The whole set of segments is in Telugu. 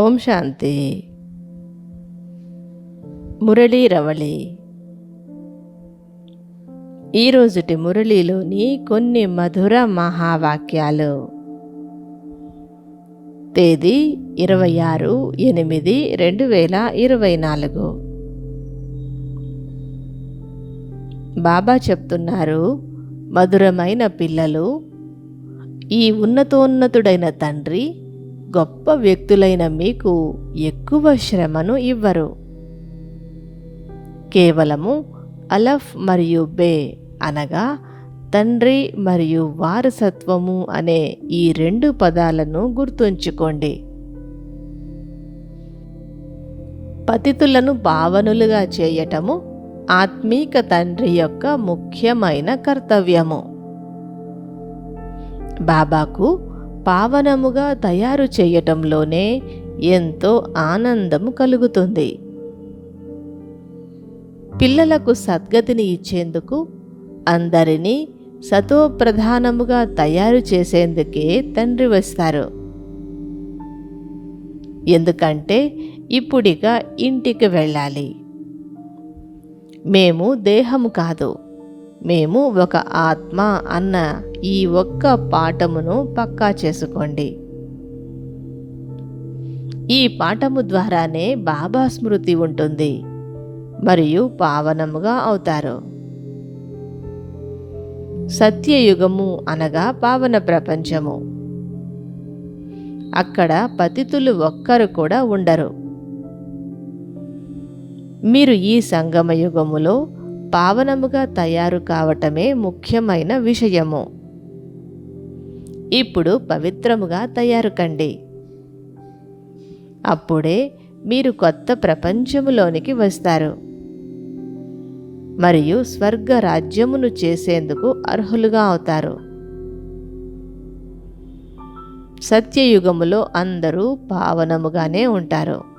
ఓం శాంతి. మురళీ రవళి. ఈరోజుటి మురళీలోని కొన్ని మధుర మహావాక్యాలు. తేదీ ఇరవై ఆరు ఎనిమిది రెండు వేల ఇరవై నాలుగు. బాబా చెప్తున్నారు మధురమైన పిల్లలు ఈ ఉన్నతోన్నతుడైన తండ్రి గొప్ప వ్యక్తులైన మీకు ఎక్కువ శ్రమను ఇవ్వరు. కేవలము అలఫ్ మరియు బే అనగా తండ్రి మరియు వారసత్వము అనే ఈ రెండు పదాలను గుర్తుంచుకోండి. పతితులను భావనులుగా చేయటము ఆత్మీక తండ్రి యొక్క ముఖ్యమైన కర్తవ్యము. బాబాకు పావనముగా తయారు చేయటంలోనే ఎంతో ఆనందము కలుగుతుంది. పిల్లలకు సద్గతిని ఇచ్చేందుకు అందరినీ సతోప్రధానముగా తయారు చేసేందుకే తండ్రి వస్తారు. ఎందుకంటే ఇప్పుడిక ఇంటికి వెళ్ళాలి. మేము దేహము కాదు. మేము ఒక ఆత్మ అన్న ఈ ఒక్క పాఠమును పక్కా చేసుకోండి. ఈ పాఠము ద్వారానే బాబా స్మృతి ఉంటుంది. మరియు పావనముగా అవుతారు. సత్యయుగము అనగా పావన ప్రపంచము. అక్కడ పతితులు ఒక్కరు కూడా ఉండరు. మీరు ఈ సంగమ యుగములో పావనముగా తయారు కావటమే ముఖ్యమైన విషయము. ఇప్పుడు పవిత్రముగా తయారు కండి. అప్పుడే మీరు కొత్త ప్రపంచములోనికి వస్తారు. మరియు స్వర్గ రాజ్యమును చేసేందుకు అర్హులుగా అవుతారు. సత్యయుగములో అందరూ పావనముగానే ఉంటారు.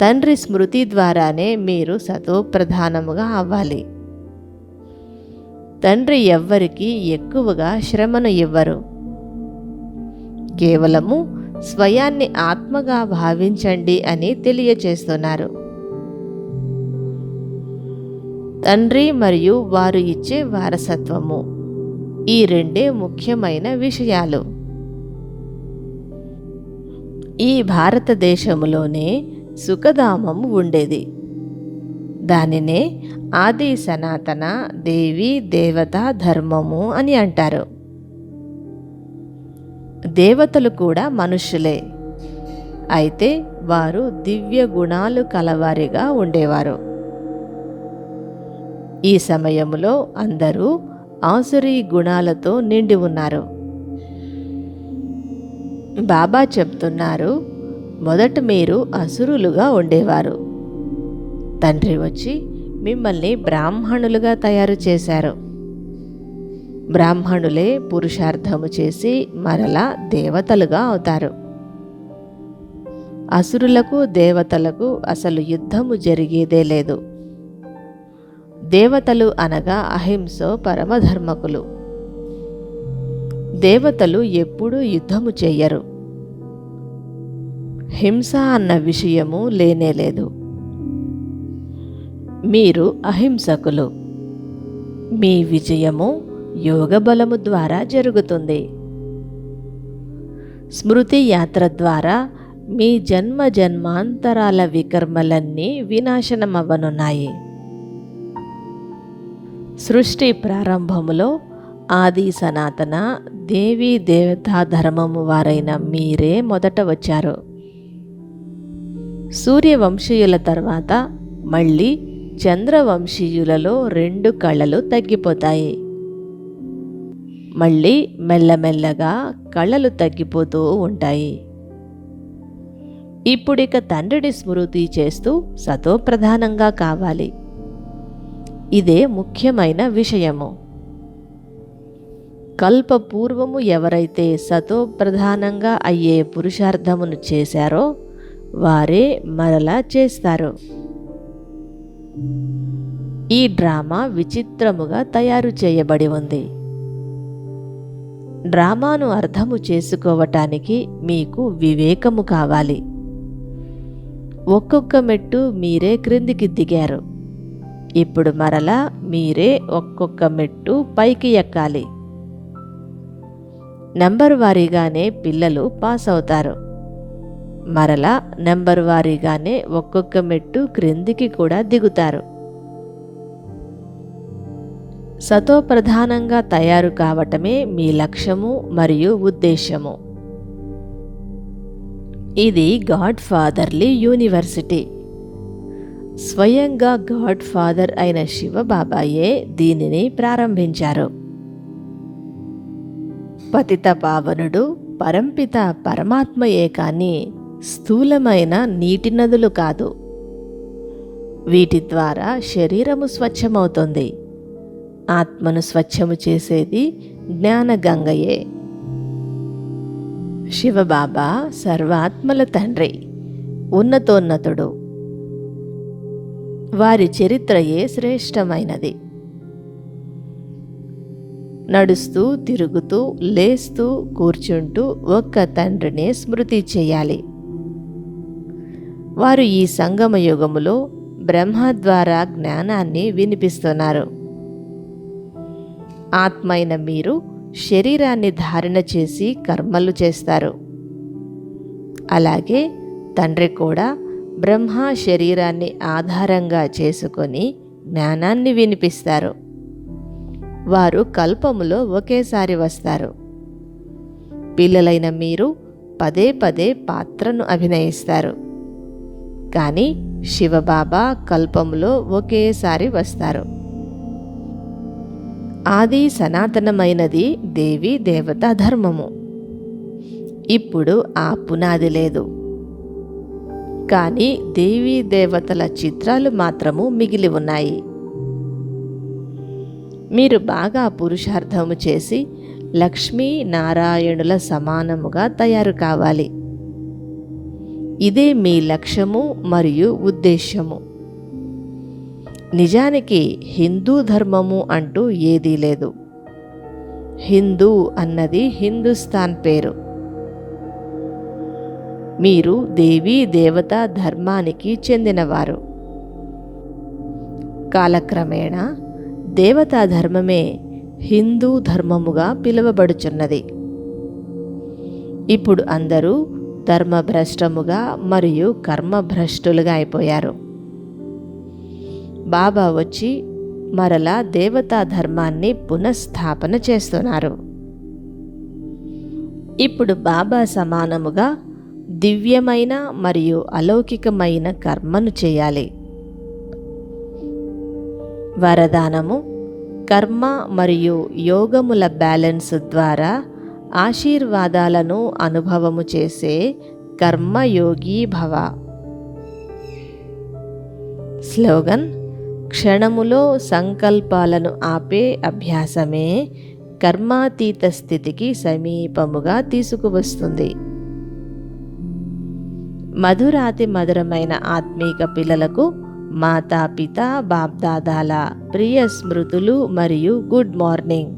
తండ్రి స్మృతి ద్వారానే మీరు సతోప్రధానముగా అవ్వాలి. తండ్రి ఎవ్వరికి ఎక్కువగా శ్రమను ఇవ్వరు. కేవలము స్వయాన్ని ఆత్మగా భావించండి అని తెలియచేస్తున్నారు తండ్రి మరియు వారు ఇచ్చే వారసత్వము ఈ రెండే ముఖ్యమైన విషయాలు. ఈ భారతదేశంలోనే సుఖధామం ఉండేది. దానినే ఆది సనాతన దేవి దేవత ధర్మము అని అంటారు. దేవతలు కూడా మనుషులే అయితే వారు దివ్య గుణాలు కలవారిగా ఉండేవారు. ఈ సమయంలో అందరూ ఆసురీ గుణాలతో నిండి ఉన్నారు. బాబా చెప్తున్నారు మొదట మీరు అసురులుగా ఉండేవారు. తండ్రి వచ్చి మిమ్మల్ని బ్రాహ్మణులుగా తయారు చేశారు. బ్రాహ్మణులే పురుషార్థము చేసి మరలా దేవతలుగా అవుతారు. అసురులకు దేవతలకు అసలు యుద్ధము జరిగేదే లేదు. దేవతలు అనగా అహింసో పరమధర్మకులు. దేవతలు ఎప్పుడూ యుద్ధము చెయ్యరు. హింస అన్న విషయము లేనేలేదు మీరు అహింసకులు. మీ విజయము యోగబలము ద్వారా జరుగుతుంది. స్మృతి యాత్ర ద్వారా మీ జన్మ జన్మాంతరాల వికర్మలన్నీ వినాశనమవ్వనున్నాయి. సృష్టి ప్రారంభములో ఆది సనాతన దేవీ దేవతా ధర్మము వారైన మీరే మొదట వచ్చారు. సూర్యవంశీయుల తర్వాత మళ్ళీ చంద్రవంశీయులలో రెండు కళలు తగ్గిపోతాయి. మళ్ళీ మెల్లమెల్లగా కళలు తగ్గిపోతూ ఉంటాయి. ఇప్పుడిక తండ్రిని స్మృతి చేస్తూ సతోప్రధానంగా కావాలి. ఇదే ముఖ్యమైన విషయము. కల్పపూర్వము ఎవరైతే సతోప్రధానంగా అయ్యే పురుషార్థమును చేశారో వారే మరలా చేస్తారు. ఈ డ్రామా విచిత్రముగా తయారు చేయబడి ఉంది. డ్రామాను అర్థము చేసుకోవటానికి మీకు వివేకము కావాలి. ఒక్కొక్క మెట్టు మీరే క్రిందికి దిగారు. ఇప్పుడు మరలా మీరే ఒక్కొక్క మెట్టు పైకి ఎక్కాలి. నెంబర్ వారీగానే పిల్లలు పాస్ అవుతారు మరలా నెంబర్ వారీగానే ఒక్కొక్క మెట్టు క్రిందికి కూడా దిగుతారు. సతో ప్రధానంగా తయారు కావటమే మీ లక్ష్యము మరియు ఉద్దేశము ఇది గాడ్ ఫాదర్లీ యూనివర్సిటీ. స్వయంగా గాడ్ ఫాదర్ అయిన శివబాబాయే దీనిని ప్రారంభించారు. పతిత పావనుడు పరంపిత పరమాత్మయే కానీ స్థూలమైన నీటి నదులు కాదు. వీటి ద్వారా శరీరము స్వచ్ఛమవుతుంది. ఆత్మను స్వచ్ఛము చేసేది జ్ఞానగంగయే శివబాబా సర్వాత్మల తండ్రి ఉన్నతోన్నతుడు. వారి చరిత్రయే శ్రేష్టమైనది. నడుస్తూ తిరుగుతూ లేస్తూ కూర్చుంటూ ఒక్క తండ్రినే స్మృతి చేయాలి. వారు ఈ సంగమ యుగములో బ్రహ్మ ద్వారా జ్ఞానాన్ని వినిపిస్తున్నారు. ఆత్మైన మీరు శరీరాన్ని ధారణ చేసి కర్మలు చేస్తారు. అలాగే తండ్రి కూడా బ్రహ్మ శరీరాన్ని ఆధారంగా చేసుకొని జ్ఞానాన్ని వినిపిస్తారు. వారు కల్పములో ఒకేసారి వస్తారు. పిల్లలైన మీరు పదే పదే పాత్రను అభినయిస్తారు. కానీ శివబాబా కల్పములో ఒకేసారి వస్తారు. ఆది సనాతనమైనది దేవి దేవత ధర్మము. ఇప్పుడు ఆ పునాది లేదు. కానీ దేవీ దేవతల చిత్రాలు మాత్రము మిగిలి ఉన్నాయి. మీరు బాగా పురుషార్థము చేసి లక్ష్మీ నారాయణుల సమానముగా తయారు కావాలి. ఇదే మీ లక్ష్యము మరియు ఉద్దేశ్యము. నిజానికి హిందూ ధర్మము అంటూ ఏదీ లేదు. హిందూ అన్నది హిందుస్థాన్ పేరు. మీరు దేవీ దేవతా ధర్మానికి చెందినవారు. కాలక్రమేణా దేవతా ధర్మమే హిందూ ధర్మముగా పిలువబడుచున్నది. ఇప్పుడు అందరూ ధర్మభ్రష్టముగా మరియు కర్మభ్రష్టులుగా అయిపోయారు. బాబా వచ్చి మరలా దేవతా ధర్మాన్ని పునఃస్థాపన చేస్తున్నారు. ఇప్పుడు బాబా సమానముగా దివ్యమైన మరియు అలౌకికమైన కర్మను చేయాలి. వరదానము కర్మ మరియు యోగముల బ్యాలెన్స్ ద్వారా ఆశీర్వాదాలను అనుభవము చేసే కర్మయోగి భవ. స్లోగన్ క్షణములో సంకల్పాలను ఆపే అభ్యాసమే కర్మాతీత స్థితికి సమీపముగా తీసుకువస్తుంది. మధురాతి మధురమైన ఆత్మీక పిల్లలకు మాతాపిత బాప్దాదాల ప్రియ స్మృతులు మరియు గుడ్ మార్నింగ్.